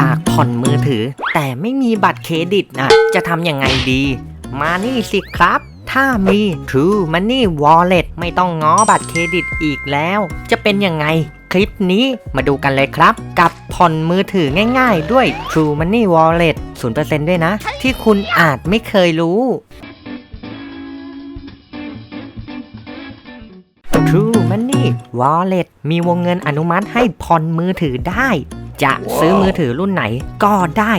อยากผ่อนมือถือ แต่ไม่มีบัตรเครดิตนะจะทำยังไงดี มานี่สิครับ ถ้ามี True Money Wallet ไม่ต้องง้อบัตรเครดิตอีกแล้ว จะเป็นยังไงคลิปนี้มาดูกันเลยครับ กับผ่อนมือถือง่ายๆ ด้วย True Money Wallet 0%ด้วยนะ ที่คุณอาจไม่เคยรู้ True Money Wallet มีวงเงินอนุมัติให้ผ่อนมือถือได้ จะซื้อมือถือรุ่นไหนก็ได้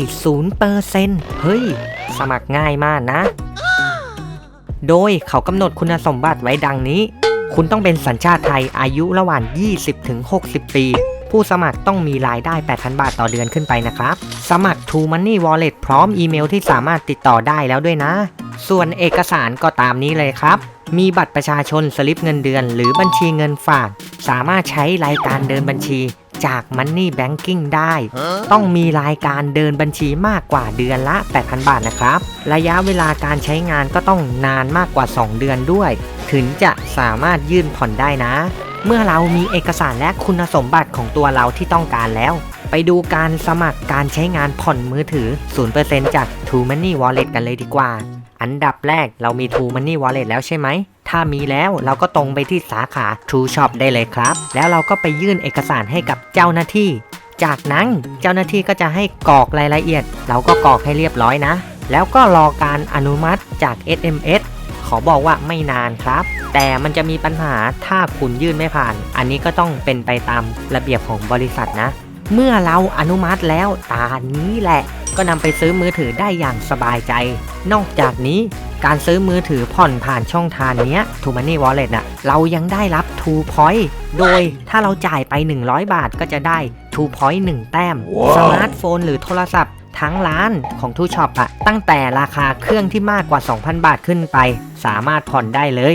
0%เฮ้ย สมัครง่ายมากนะ โดยเขากำหนดคุณสมบัติไว้ดังนี้ คุณต้องเป็นสัญชาติไทยอายุระหว่าง 20-60 ปี ผู้สมัครต้องมีรายได้ 8,000 บาทต่อเดือนขึ้นไปนะครับ สมัคร True Money Wallet พร้อมอีเมลที่สามารถติดต่อได้แล้วด้วยนะ ส่วนเอกสารก็ตามนี้เลยครับมีบัตรประชาชนสลิปเงินเดือน หรือบัญชีเงินฝาก สามารถใช้รายการเดินบัญชี จาก Money Banking ได้ ต้องมีรายการเดินบัญชีมากกว่าเดือนละ 8,000 บาทนะครับ ระยะเวลาการใช้งานก็ต้องนานมากกว่า 2 เดือนด้วย ถึงจะสามารถยื่นผ่อนได้นะ เมื่อเรามีเอกสารและคุณสมบัติของตัวเราที่ต้องการแล้ว ไปดูการสมัครการใช้งานผ่อนมือถือ 0%จาก True Money Wallet กันเลยดีกว่า อันดับแรกเรามี True Money Wallet แล้วใช่ไหม ถ้ามีแล้วเราก็ตรงไปที่สาขา True Shop ได้เลยครับ แล้วเราก็ไปยื่นเอกสารให้กับเจ้าหน้าที่ จากนั้นเจ้าหน้าที่ก็จะให้กรอกรายละเอียด เราก็กรอกให้เรียบร้อยนะ แล้วก็รอการอนุมัติจาก SMS ขอบอกว่าไม่นานครับ แต่มันจะมีปัญหาถ้าคุณยื่นไม่ผ่าน อันนี้ก็ต้องเป็นไปตามระเบียบของบริษัทนะ เมื่อเราอนุมัติแล้วตานี้แหละ ก็นำไปซื้อมือถือได้อย่างสบายใจ นอกจากนี้ การซื้อมือถือผ่อนผ่านช่องทางเนี้ย True Money Wallet น่ะเรายังได้รับ True Point โดยถ้าเราจ่ายไป 100 บาทก็จะได้ True Point 1 แต้มสมาร์ทโฟนหรือโทรศัพท์ทั้งร้านของ True Shop อะตั้งแต่ราคาเครื่องที่มากกว่า 2,000 บาทขึ้นไป สามารถผ่อนได้เลย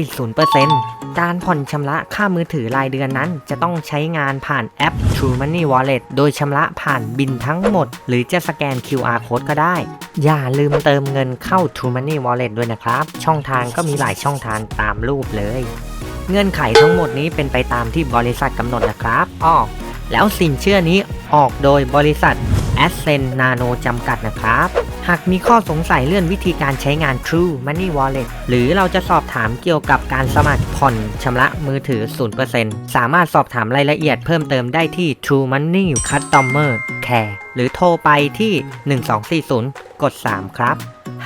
0% การผ่อนชำระค่ามือถือรายเดือนนั้น จะต้องใช้งานผ่านแอป True Money Wallet โดยชำระผ่านบินทั้งหมด หรือจะสแกน QR Code ก็ได้ อย่าลืมเติมเงินเข้า True Money Wallet ด้วยนะครับ ช่องทางก็มีหลายช่องทางตามรูปเลย เงื่อนไขทั้งหมดนี้เป็นไปตามที่บริษัทกำหนดนะครับอ้อแล้วสินเชื่อนี้ออกโดยบริษัท a s c e n Nano จำกัดนะครับ หากมีข้อสงสัยเรื่องวิธีการใช้งาน True Money Wallet หรือเราจะสอบถามเกี่ยวกับการสมัครผ่อนชำระมือถือ 0%สามารถสอบถามรายละเอียดเพิ่มเติมได้ที่ True Money Customer Care หรือโทรไปที่ 1240 กด 3 ครับ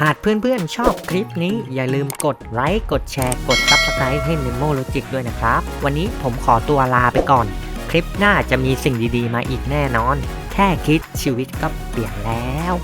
หากเพื่อนๆชอบคลิปนี้อย่าลืมกดไลค์กดแชร์กด Subscribe ให้ Nemo Logic ด้วยนะครับ วันนี้ผมขอตัวลาไปก่อน คลิปหน้าจะมีสิ่งดีๆ มาอีกแน่นอน แค่คิดชีวิตก็เปลี่ยนแล้ว